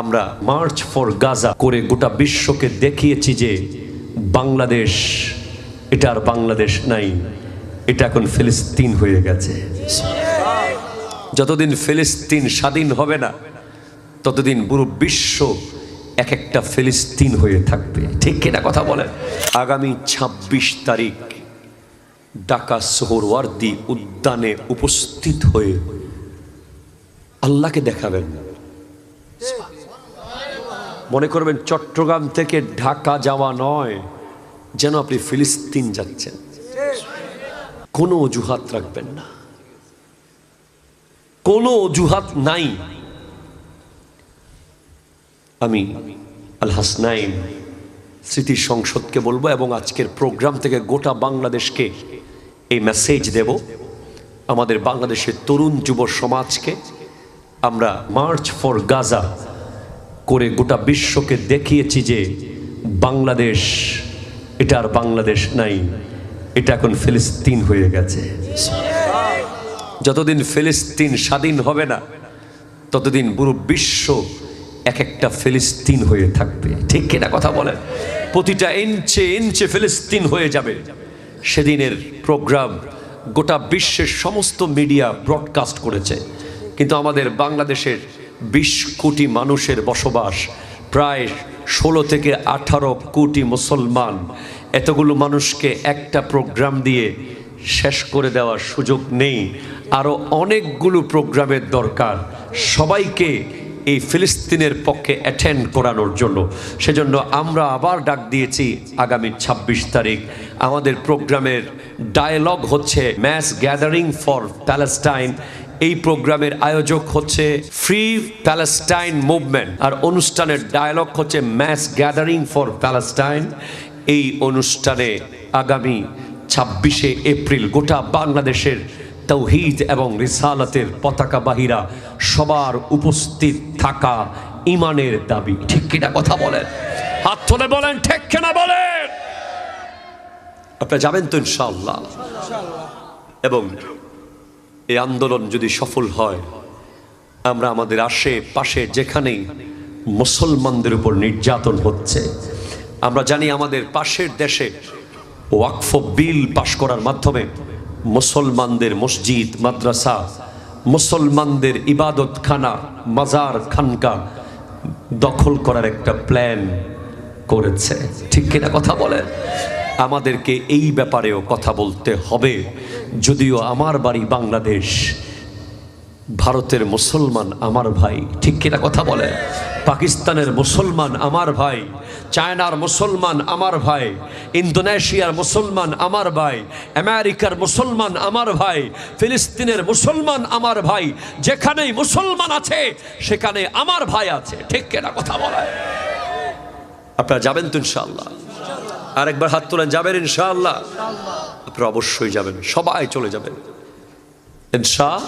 আমরা March for Gaza করে গোটা বিশ্বকে দেখিয়েছি যে বাংলাদেশ, এটা আর বাংলাদেশ নাই, এটা এখন ফিলিস্তিন হয়ে গেছে। যতদিন ফিলিস্তিন স্বাধীন হবে না, ততদিন পুরো বিশ্ব এক একটা ফিলিস্তিন হয়ে থাকবে। ঠিক কিনা কথা বলেন? আগামী ২৬ তারিখ ঢাকা সোহরওয়ার্দি উদ্যানে উপস্থিত হয়ে আল্লাহকে দেখাবেন। মনে করবেন চট্টগ্রাম থেকে ঢাকা যাওয়া নয়, যেন আপনি ফিলিস্তিন যাচ্ছেন। কোনো অজুহাত রাখবেন না। কোনো অজুহাত নাই। আমি আল হাসনাইন স্মৃতি সংসদকে বলব এবং আজকের প্রোগ্রাম থেকে গোটা বাংলাদেশকে এই মেসেজ দেব। আমাদের বাংলাদেশের তরুণ যুব সমাজকে আমরা মার্চ ফর গাজা করে গোটা বিশ্বকে দেখিয়েছি যে বাংলাদেশ, এটা আর বাংলাদেশ নাই, এটা এখন ফিলিস্তিন হয়ে গেছে। যতদিন ফিলিস্তিন স্বাধীন হবে না, ততদিন পুরো বিশ্ব এক একটা ফিলিস্তিন হয়ে থাকবে। ঠিক কিনা কথা বলেন? প্রতিটা ইঞ্চে ইঞ্চে ফিলিস্তিন হয়ে যাবে। সেদিনের প্রোগ্রাম গোটা বিশ্বের সমস্ত মিডিয়া ব্রডকাস্ট করেছে। কিন্তু আমাদের বাংলাদেশের বিশ কোটি মানুষের বসবাস, প্রায় ষোলো থেকে আঠারো কোটি মুসলমান। এতগুলো মানুষকে একটা প্রোগ্রাম দিয়ে শেষ করে দেওয়ার সুযোগ নেই। আরও অনেকগুলো প্রোগ্রামের দরকার। সবাইকে এই ফিলিস্তিনের পক্ষে অ্যাটেন্ড করানোর জন্য। সেজন্য আমরা আবার ডাক দিয়েছি আগামী ২৬ তারিখ। আমাদের প্রোগ্রামের ডায়ালগ হচ্ছে ম্যাস গ্যাদারিং ফর প্যালেস্টাইন এই প্রোগ্রামের আয়োজক হচ্ছে ফ্রি প্যালেস্টাইন মুভমেন্ট আর অনুষ্ঠানের ডায়ালগ হচ্ছে ম্যাস গ্যাদারিং ফর প্যালেস্টাইন এই অনুষ্ঠানে আগামী ছাব্বিশে এপ্রিল গোটা বাংলাদেশের তৌহিদ এবং রিসালাতের পতাকা বাহিরা সবার উপস্থিত থাকা ইমানের দাবি। ঠিক কিনা কথা বলেন? হাত তুলে বলেন, ঠিক কিনা বলেন? আপনারা যাবেন তো ইনশাআল্লাহ। এবং এই আন্দোলন যদি সফল হয়, আমরা আমাদের আশেপাশে যেখানেই মুসলমানদের উপর নির্যাতন হচ্ছে, আমরা জানি আমাদের পাশের দেশে ওয়াকফ বিল পাশ করার মাধ্যমে মুসলমানদের মসজিদ, মাদ্রাসা, মুসলমানদের ইবাদতখানা, মাজার খানকা দখল করার একটা প্ল্যান করেছে। ঠিক কিনা কথা বলেন? আমাদেরকে এই ব্যাপারেও কথা বলতে হবে। যদিও আমার বাড়ি বাংলাদেশ, ভারতের মুসলমান আমার ভাই, ঠিক কিনা কথা বলে? পাকিস্তানের মুসলমান আমার ভাই, চায়নার মুসলমান আমার ভাই, ইন্দোনেশিয়ার মুসলমান আমার ভাই, আমেরিকার মুসলমান আমার ভাই, ফিলিস্তিনের মুসলমান আমার ভাই, যেখানেই মুসলমান আছে, সেখানে আমার ভাই আছে, ঠিক কিনা কথা বলে? আপনারা যাবেন তো ইনশাআল্লাহ আরেকবার হাত তোলেন যাবেন ইনশাআল্লাহ? আপনারা অবশ্যই যাবেন সবাই চলে যাবেন। ইনশা